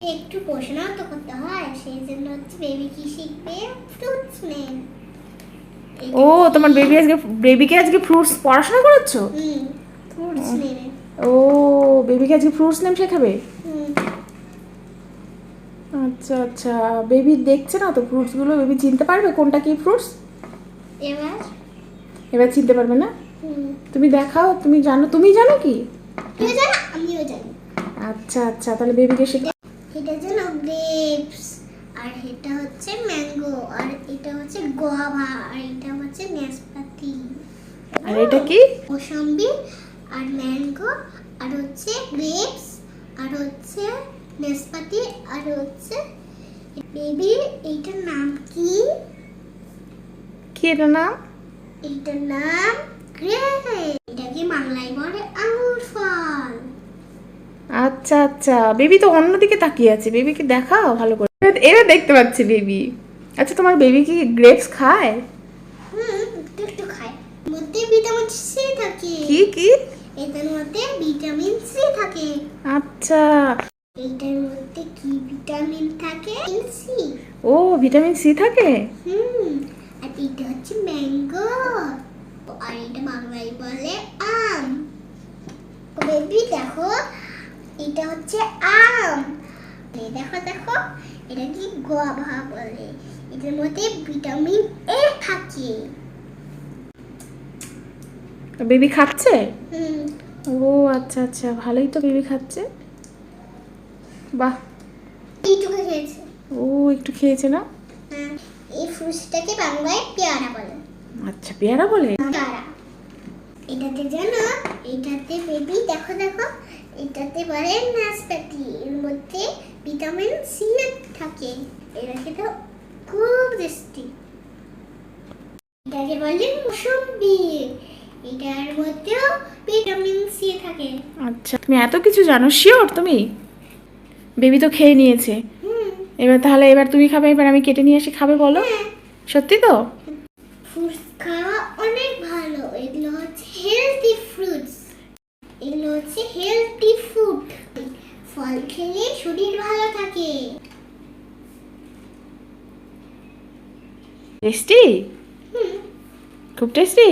একটু পড়াশোনাও তো করতে হয় সেই জন্য হচ্ছে বেবি কি শিখবে? ফ্রুটস নেন ও তোমার বেবি আজকে বেবিকে আজকে ফ্রুটস পড়াশোনা করাচ্ছো? হুম ফ্রুটস নেবে ও বেবিকে আজকে ফ্রুটস নেম শেখাবে? আচ্ছা আচ্ছা বেবি দেখছে না তো ফ্রুটসগুলো বেবি চিনতে পারবে কোনটা কি ফ্রুটস এবার? এবার চিনতে পারবে না? তুমি দেখাও তুমি জানো তুমি জানো কি? তুমিও জানো? আমিও জানি। আচ্ছা আচ্ছা তাহলে বেবিকে শেখা এটা যেন গ্রেপস আর এটা হচ্ছে ম্যাঙ্গো আর এটা হচ্ছে গোয়াভা আর এটা হচ্ছে নাশপাতি আর এটা কি? মৌসম্বি আর ম্যাঙ্গো আর হচ্ছে গ্রেপস আর হচ্ছে নাশপাতি আর হচ্ছে বেবি এইটার নাম কি? কি এটা নাম? এইটার নাম গ্রেপ এটাকে বাংলায় বলে আঙুর ফল? আচ্ছা আচ্ছা। বেবি তো অন্যদিকে তাকিয়ে আছে। বেবিকে দেখাও ভালো করে। এরা দেখতে পাচ্ছি বেবি। আচ্ছা তোমার বেবি কি গ্রেপস খায়? হুম একটু একটু খায় ভিটামিন সি থাকে। কি কি? এটার মধ্যে ভিটামিন সি থাকে। আচ্ছা। এইটার মধ্যে কি ভিটামিন থাকে? সি ও ভিটামিন সি থাকে? হুম আর এটা হচ্ছে ম্যাঙ্গো আর এটা বাংলায় বলে আম বেবি দেখো এটা হচ্ছে আম। এই দেখো দেখো এটা কি গোয়াভা বলে। এটার মধ্যে ভিটামিন এ থাকে। বেবি খাচ্ছে? হুম। ও আচ্ছা আচ্ছা ভালোই তো বেবি খাচ্ছে। বাহ। এইটুকু খেয়েছে। ও একটু খেয়েছে না? হ্যাঁ, এই ফ্রুটসটাকে বাংলায় পেয়ারা বলে। আচ্ছা পেয়ারা বলে? পেয়ারা। এটাতে জানো এটাতে বেবি দেখো দেখো এটাতে বলে নাশপাতি এর মধ্যে ভিটামিন সি থাকে। এটা খেতে খুব টেস্টি। এটাকে বলে মৌসম্বি এটার মধ্যেও ভিটামিন সি থাকে। আচ্ছা তুমি এত কিছু জানো শিওর তুমি? বেবি তো খেয়ে নিয়েছে। হুম। এবার তাহলে এবার তুমি খাবে এবার আমি কেটে নিয়ে আসি খাবে বলো। হ্যাঁ। সত্যি তো? ফ্রুটস খাওয়া অনেক ভালো। এগুলো হচ্ছে হেলদি ফ্রুটস এগুলো হচ্ছে হেলদি ফল খেলে শরীর ভালো থাকে। টেস্টি? খুব টেস্টি?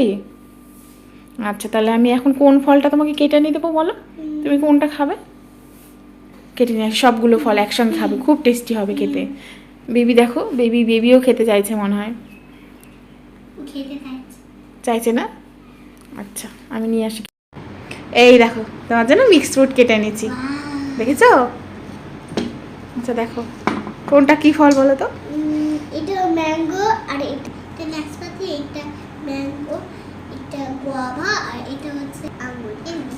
আচ্ছা তাহলে আমি এখন কোন ফলটা তোমাকে কেটে নিয়ে দেবো বলো? তুমি কোনটা খাবে? কেটে নিয়ে সবগুলো ফল একসঙ্গে খাবে খুব টেস্টি হবে খেতে। বেবি দেখো বেবি বেবিও খেতে চাইছে মনে হয়। চাইছে। না? আচ্ছা আমি নিয়ে আসি। এই দেখো তোমার জন্য মিক্স ফ্রুট কেটে এনেছি। দেখেছ? আচ্ছা দেখো। কোনটা কি ফল বলো তো? এটা ম্যাঙ্গো আর এটা নাশপাতি এটা ম্যাঙ্গো এটা গোয়াভা আর এটা হচ্ছে আঙুর এমনি।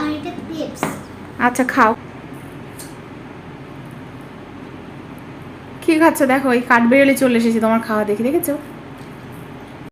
আর এটা গ্রেপস আচ্ছা খাও। কি খাচ্ছ? দেখো এই কাঠ বেরোলে চলে এসেছে তোমার খাওয়া দেখে দেখেছ?